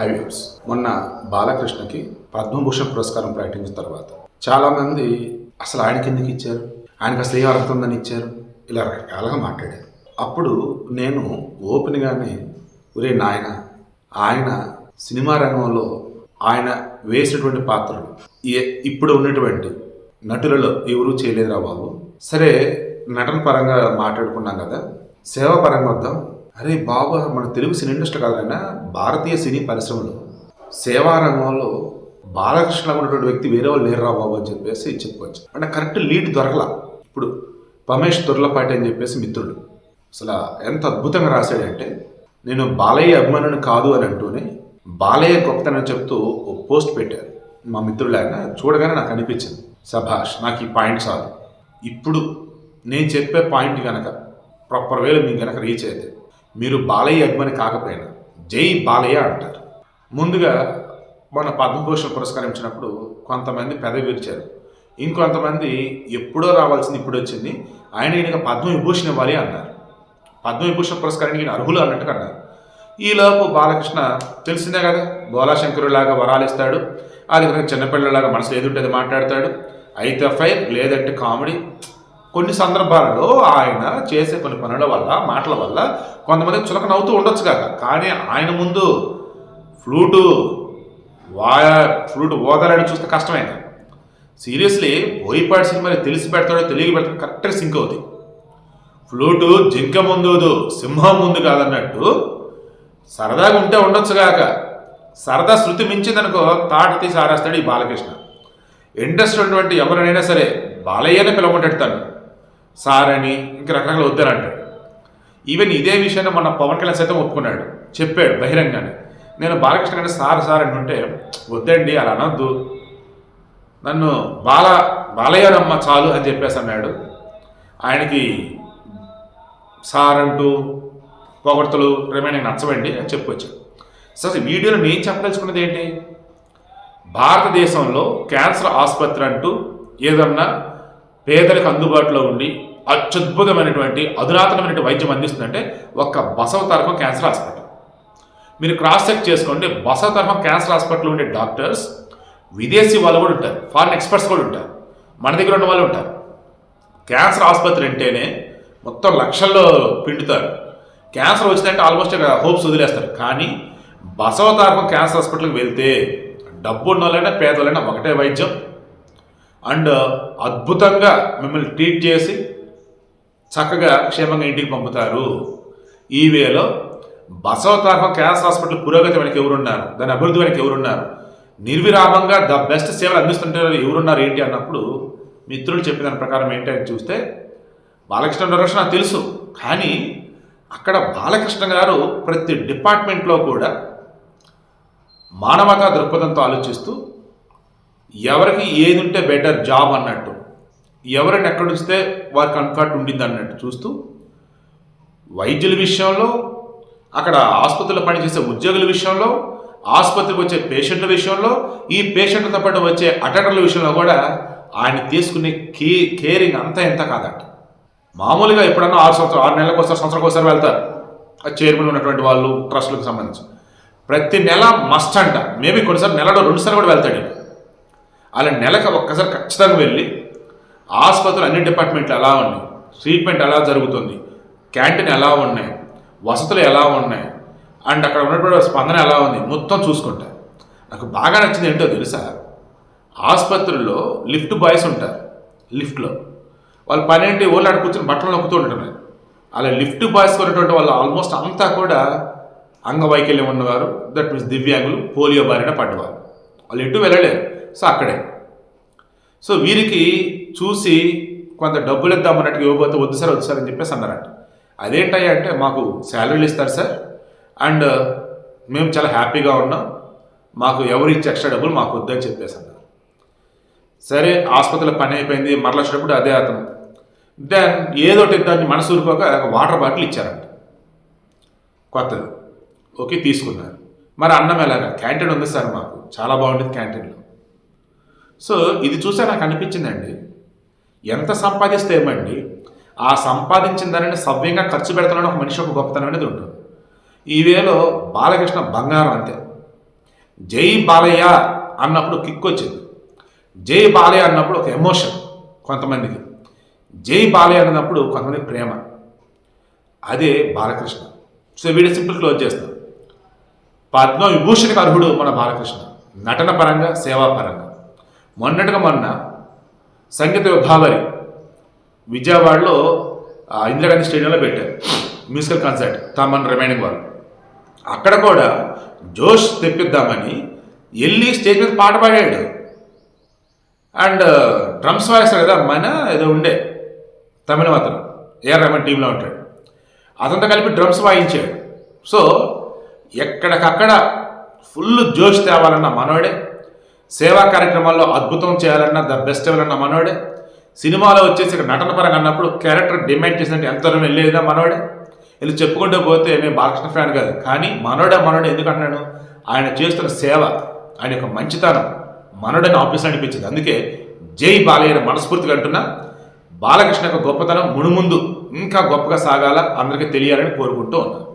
ఐవ్యూస్ మొన్న బాలకృష్ణకి పద్మభూషణ్ పురస్కారం ప్రకటించిన తర్వాత చాలామంది అసలు ఆయనకి ఎందుకు ఇచ్చారు? ఆయనకు అసలు ఏం అర్హత ఉందని ఇచ్చారు? ఇలా రకరకాలుగా మాట్లాడారు. అప్పుడు నేను ఓపెన్గానే ఒరే నాయన ఆయన సినిమా రంగంలో ఆయన వేసినటువంటి పాత్రలు ఏ- ఇప్పుడు ఉన్నటువంటి నటులలో ఎవరూ చేయలేదురా బాబు. సరే నటన పరంగా మాట్లాడుకున్నాం కదా సేవ పరంగా వద్దాం. అరే బాబు మన తెలుగు సినీ ఇండస్ట్రీ కాదైనా భారతీయ సినీ పరిశ్రమలో. సేవా రంగంలో బాలకృష్ణ ఉన్నటువంటి వ్యక్తి వేరే వాళ్ళు లేరురా బాబు అని చెప్పేసి చెప్పుకోవచ్చు. అంటే కరెక్ట్ లీడ్ దొరకల. ఇప్పుడు పమేష్ దుర్లపాటి అని చెప్పేసి మిత్రుడు. అసలు ఎంత అద్భుతంగా రాశాడంటే నేను బాలయ్య అభిమానుని కాదు అని అంటూనే బాలయ్య గొప్పతనం చెప్తూ ఓ పోస్ట్ పెట్టారు. మా మిత్రుడు ఆయన చూడగానే నాకు అనిపించింది. సభాష్ నాకు ఈ పాయింట్ చాలు. ఇప్పుడు నేను చెప్పే పాయింట్ కనుక ప్రాపర్ వేలో మీకు కనుక రీచ్ అయితే మీరు బాలయ్య అభిమాని కాకపోయినా జై బాలయ్య అంటారు. ముందుగా మన పద్మభూషణ పురస్కారం ఇచ్చినప్పుడు కొంతమంది పెదవి విరిచారు. ఇంకొంతమంది ఎప్పుడో రావాల్సింది ఇప్పుడు వచ్చింది. ఆయన ఈయనకు పద్మవిభూషణ్ ఇవ్వాలి అన్నారు. పద్మవిభూషణ పురస్కారానికి ఈయన అర్హులు అన్నట్టుగా అన్నారు. ఈలోపు బాలకృష్ణ తెలిసిందే కదా బోలాశంకరులాగా వరాలు ఇస్తాడు అలాగే చిన్నపిల్లలాగా మనసు ఏదుంటుంది మాట్లాడతాడు. అయితే ఫైర్ లేదంటే కామెడీ. కొన్ని సందర్భాలలో ఆయన చేసే కొన్ని పనుల వల్ల మాటల వల్ల కొంతమంది చులక నవ్వుతూ ఉండొచ్చు కాక. కానీ ఆయన ముందు ఫ్లూటు వాయ ఫ్లూట్ ఓదాలని చూస్తే కష్టమే సీరియస్లీ బోయిపాటి సినిమాని తెలిసి పెడతాడో తెలియ పెడతాడో కరెక్ట్గా సింక్ అవుతుంది ఫ్లూటు జింక ముందు సింహం ముందు కాదన్నట్టు సరదాగా ఉంటే ఉండొచ్చుగాక సరదా శృతి మించిందనుకో తాట తీసి ఆరేస్తాడు ఈ బాలకృష్ణ. ఇంట్రెస్ట్ ఉన్నటువంటి ఎవరైనా సరే బాలయ్యనే పిలవమంటాడు సార్ అని ఇంక రకరకాల వద్దని ఈవెన్ ఇదే విషయాన్ని మన పవన్ కళ్యాణ్ సైతం ఒప్పుకున్నాడు. చెప్పాడు బహిరంగానే నేను బాలకృష్ణ గారిని సార్ సార్ అంటుంటే ఉంటే వద్దండి అలా అనొద్దు. నన్ను బాల బాలయ్యనమ్మ చాలు అని చెప్పేసి అన్నాడు. ఆయనకి సార్ అంటూ పొగడ్తలు రిమైనింగ్ నచ్చవండి అని చెప్పొచ్చు. సో వీడియోలో నేను చెప్పదలుచుకున్నది ఏంటి? భారతదేశంలో క్యాన్సర్ ఆసుపత్రి అంటూ ఏదన్నా పేదలకు అందుబాటులో ఉండి అత్యద్భుతమైనటువంటి అధునాతనమైన వైద్యం అందిస్తుందంటే ఒక్క బసవ తరహం క్యాన్సర్ హాస్పిటల్. మీరు క్రాస్ చెక్ చేసుకోండి బసవ తరహం క్యాన్సర్ హాస్పిటల్ ఉండే డాక్టర్స్ విదేశీ వాళ్ళు కూడా ఉంటారు ఫారిన్ ఎక్స్పర్ట్స్ కూడా ఉంటారు మన దగ్గర ఉన్న వాళ్ళు ఉంటారు. క్యాన్సర్ ఆసుపత్రి అంటేనే మొత్తం లక్షల్లో పిండుతారు. క్యాన్సర్ వచ్చిందంటే ఆల్మోస్ట్ హోప్స్ వదిలేస్తారు. కానీ బసవతారకం క్యాన్సర్ హాస్పిటల్కి వెళ్తే డబ్బు ఉన్న వాళ్ళైనా పేదవాళ్ళైనా ఒకటే వైద్యం. అండ్ అద్భుతంగా మిమ్మల్ని ట్రీట్ చేసి చక్కగా క్షేమంగా ఇంటికి పంపుతారు. ఈ వేలో బసవతారకం క్యాన్స్ హాస్పిటల్ పురోగతి వెనక ఎవరున్నారు? దాని అభివృద్ధి వెనక ఎవరున్నారు? నిర్విరామంగా ద బెస్ట్ సేవలు అందిస్తుంటారు ఎవరున్నారు ఏంటి అన్నప్పుడు మిత్రులు చెప్పిన దాని ప్రకారం ఏంటి అని చూస్తే బాలకృష్ణ డైరెక్షన్ నాకు తెలుసు. కానీ అక్కడ బాలకృష్ణ గారు ప్రతి డిపార్ట్మెంట్లో కూడా మానవతా దృక్పథంతో ఆలోచిస్తూ ఎవరికి ఏది ఉంటే బెటర్ జాబ్ అన్నట్టు. ఎవరిని ఎక్కడ ఉంచితే వారికి కంఫర్ట్ ఉండింది అన్నట్టు చూస్తూ వైద్యుల విషయంలో అక్కడ ఆసుపత్రిలో పనిచేసే ఉద్యోగుల విషయంలో ఆసుపత్రికి వచ్చే పేషెంట్ల విషయంలో ఈ పేషెంట్లతో పాటు వచ్చే అటెండర్ల విషయంలో కూడా ఆయన తీసుకునే కే కేరింగ్ అంతా ఎంత కాదట. మామూలుగా ఎప్పుడన్నా ఆరు సంవత్సరం ఆరు నెలలకు ఒకసారి సంవత్సరానికి ఒకసారి వెళ్తారు. ఆ చైర్మన్ ఉన్నటువంటి వాళ్ళు ట్రస్టులకు సంబంధించి. ప్రతి నెల మస్ట్ అంట. మేబీ కొన్నిసార్లు నెలలో రెండుసార్లు కూడా వెళ్తాడు. అలా నెలకు ఒక్కసారి ఖచ్చితంగా వెళ్ళి ఆసుపత్రులు అన్ని డిపార్ట్మెంట్లు ఎలా ఉన్నాయి? ట్రీట్మెంట్ ఎలా జరుగుతుంది? క్యాంటీన్ ఎలా ఉన్నాయి? వసతులు ఎలా ఉన్నాయి? అండ్ అక్కడ ఉన్నటువంటి స్పందన ఎలా ఉంది? మొత్తం చూసుకుంటా. నాకు బాగా నచ్చింది ఏంటో తెలుసా? ఆసుపత్రుల్లో లిఫ్ట్ బాయ్స్ ఉంటారు. లిఫ్ట్లో. వాళ్ళు పని ఓళ్ళు ఆడ కూర్చొని బట్టలు నొక్కుతూ ఉంటున్నారు అలా లిఫ్ట్ బాయ్స్ కొనేటువంటి వాళ్ళు ఆల్మోస్ట్ అంతా కూడా అంగవైకల్యం ఉన్నవారు. దట్ మీన్స్ దివ్యాంగులు పోలియో బారిన పడ్డవారు. వాళ్ళు ఎటు వెళ్ళలేరు. సో అక్కడే. సో వీరికి చూసి కొంత డబ్బులు ఇద్దామన్నట్టు ఇవ్వబోతే వద్దు సార్ వద్దు సార్ అని చెప్పేసి అన్నారంట. అదేంటయ్యా అంటే మాకు శాలరీలు ఇస్తారు సార్. అండ్ మేము చాలా హ్యాపీగా ఉన్నాం. మాకు ఎవరు ఇచ్చే ఎక్స్ట్రా డబ్బులు మాకు వద్దని చెప్పేసి అన్నారు. సరే ఆసుపత్రిలో పని అయిపోయింది మరల వచ్చినప్పుడు అదే అతను. దెన్ ఏదోటి దాన్ని మనసు ఊరుకోక ఒక వాటర్ బాటిల్ ఇచ్చారంట. కొత్తది. ఓకే తీసుకున్నారు. మరి అన్నం ఎలాగా క్యాంటీన్ ఉంది సార్ మాకు. చాలా బాగుంటుంది క్యాంటీన్లో. సో ఇది చూసే నాకు అనిపించిందండి. ఎంత సంపాదిస్తే ఏమండి ఆ సంపాదించిన దానిని సవ్యంగా ఖర్చు పెడతానని ఒక మనిషి ఒక గొప్పతనం అనేది ఉంటుంది. ఈ వేలో బాలకృష్ణ బంగారం అంతే. జై బాలయ్య అన్నప్పుడు కిక్ వచ్చింది. జై బాలయ్య అన్నప్పుడు ఒక ఎమోషన్ కొంతమందికి. జై బాలయ్య అన్నప్పుడు కొంతమంది ప్రేమ. అదే Balakrishna. So video simple close చేస్తాం. పద్మ విభూషణకు అర్హుడు మన బాలకృష్ణ. నటన పరంగా సేవా పరంగా. మొన్నటిగా మొన్న సంగీత విభావరి విజయవాడలో ఇందిరాగాంధీ స్టేడియంలో పెట్టారు. మ్యూజికల్ కాన్సర్ట్ తమన్ రిమైనింగ్ వాళ్ళు. అక్కడ కూడా జోష్ తెప్పిద్దామని వెళ్ళి స్టేజ్ మీద పాట పాడాడు. అండ్ డ్రమ్స్ వాయిస్తారు కదా అమ్మాయిన ఏదో ఉండే. తమిళ అతను ఏఆర్ రెహమాన్ టీంలో ఉంటాడు. అతనితో కలిపి డ్రమ్స్ వాయించాడు. సో ఎక్కడికక్కడ ఫుల్ జోష్ తేవాలన్న మనోడే. సేవా కార్యక్రమాల్లో అద్భుతం చేయాలన్న ద బెస్ట్ ఇవ్వాలన్న మనోడే. సినిమాలో వచ్చేసి ఇక్కడ నటన పరంగా అన్నప్పుడు క్యారెక్టర్ డిమాండ్ చేసినట్టు ఎంత దూరం వెళ్ళేదా మనోడే. వెళ్ళి చెప్పుకుంటూ పోతే నేను బాలకృష్ణ ఫ్యాన్ కాదు. కానీ మనోడే మనోడే ఎందుకు అంటున్నాను ఆయన చేస్తున్న సేవ ఆయన యొక్క మంచితనం మనోడని ఆఫీస్ అనిపించింది అందుకే జై బాలయ్య మనస్ఫూర్తిగా అంటున్నా. బాలకృష్ణ యొక్క గొప్పతనం మునుముందు ఇంకా గొప్పగా సాగాల అందరికీ తెలియాలని కోరుకుంటూ ఉన్నాను